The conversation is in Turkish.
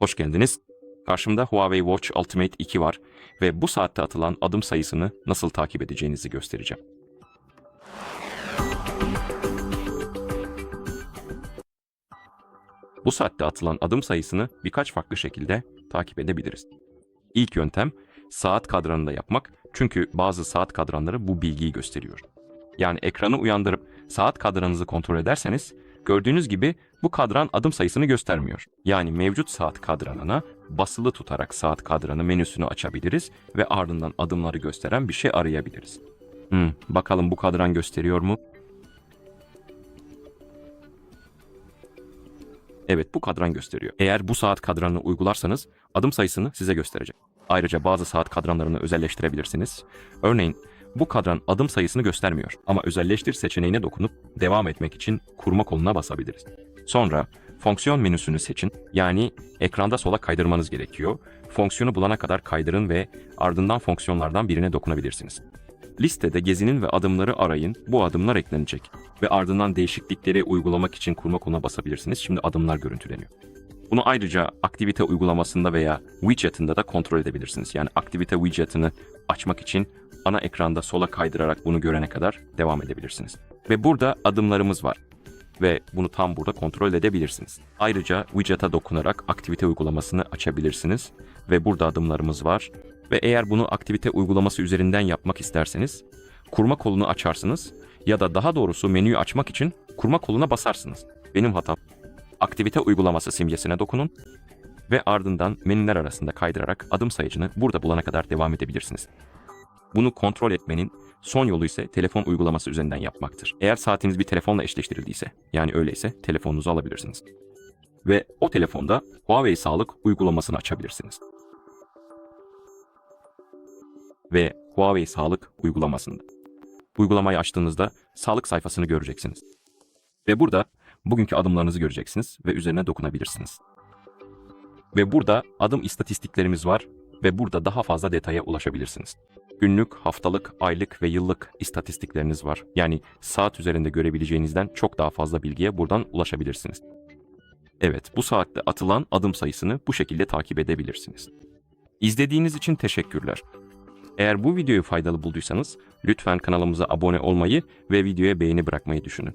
Hoş geldiniz. Karşımda Huawei Watch Ultimate 2 var ve bu saatte atılan adım sayısını nasıl takip edeceğinizi göstereceğim. Bu saatte atılan adım sayısını birkaç farklı şekilde takip edebiliriz. İlk yöntem saat kadranında yapmak çünkü bazı saat kadranları bu bilgiyi gösteriyor. Yani ekranı uyandırıp saat kadranınızı kontrol ederseniz gördüğünüz gibi bu kadran adım sayısını göstermiyor. Yani mevcut saat kadranına basılı tutarak saat kadranı menüsünü açabiliriz ve ardından adımları gösteren bir şey arayabiliriz. Hmm, bakalım bu kadran gösteriyor mu? Evet bu kadran gösteriyor. Eğer bu saat kadranını uygularsanız adım sayısını size gösterecek. Ayrıca bazı saat kadranlarını özelleştirebilirsiniz. Örneğin bu kadran adım sayısını göstermiyor ama özelleştir seçeneğine dokunup devam etmek için kurma koluna basabiliriz. Sonra fonksiyon menüsünü seçin. Yani ekranda sola kaydırmanız gerekiyor. Fonksiyonu bulana kadar kaydırın ve ardından fonksiyonlardan birine dokunabilirsiniz. Listede gezinin ve adımları arayın. Bu adımlar eklenecek. Ve ardından değişiklikleri uygulamak için kurma koluna basabilirsiniz. Şimdi adımlar görüntüleniyor. Bunu ayrıca aktivite uygulamasında veya widget'ında da kontrol edebilirsiniz. Yani aktivite widget'ını açmak için ana ekranda sola kaydırarak bunu görene kadar devam edebilirsiniz. Ve burada adımlarımız var. Ve bunu tam burada kontrol edebilirsiniz. Ayrıca widget'a dokunarak aktivite uygulamasını açabilirsiniz. Ve burada adımlarımız var. Ve eğer bunu aktivite uygulaması üzerinden yapmak isterseniz kurma kolunu açarsınız ya da daha doğrusu menüyü açmak için kurma koluna basarsınız. Benim hatam. Aktivite uygulaması simgesine dokunun ve ardından menüler arasında kaydırarak adım sayıcını burada bulana kadar devam edebilirsiniz. Bunu kontrol etmenin son yolu ise telefon uygulaması üzerinden yapmaktır. Eğer saatiniz bir telefonla eşleştirildiyse, yani öyleyse telefonunuzu alabilirsiniz. Ve o telefonda Huawei Sağlık uygulamasını açabilirsiniz. Ve Huawei Sağlık uygulamasında. Uygulamayı açtığınızda sağlık sayfasını göreceksiniz. Ve burada bugünkü adımlarınızı göreceksiniz ve üzerine dokunabilirsiniz. Ve burada adım istatistiklerimiz var ve burada daha fazla detaya ulaşabilirsiniz günlük, haftalık, aylık ve yıllık istatistikleriniz var. Yani saat üzerinde görebileceğinizden çok daha fazla bilgiye buradan ulaşabilirsiniz. Evet, bu saatte atılan adım sayısını bu şekilde takip edebilirsiniz. İzlediğiniz için teşekkürler. Eğer bu videoyu faydalı bulduysanız lütfen kanalımıza abone olmayı ve videoya beğeni bırakmayı düşünün.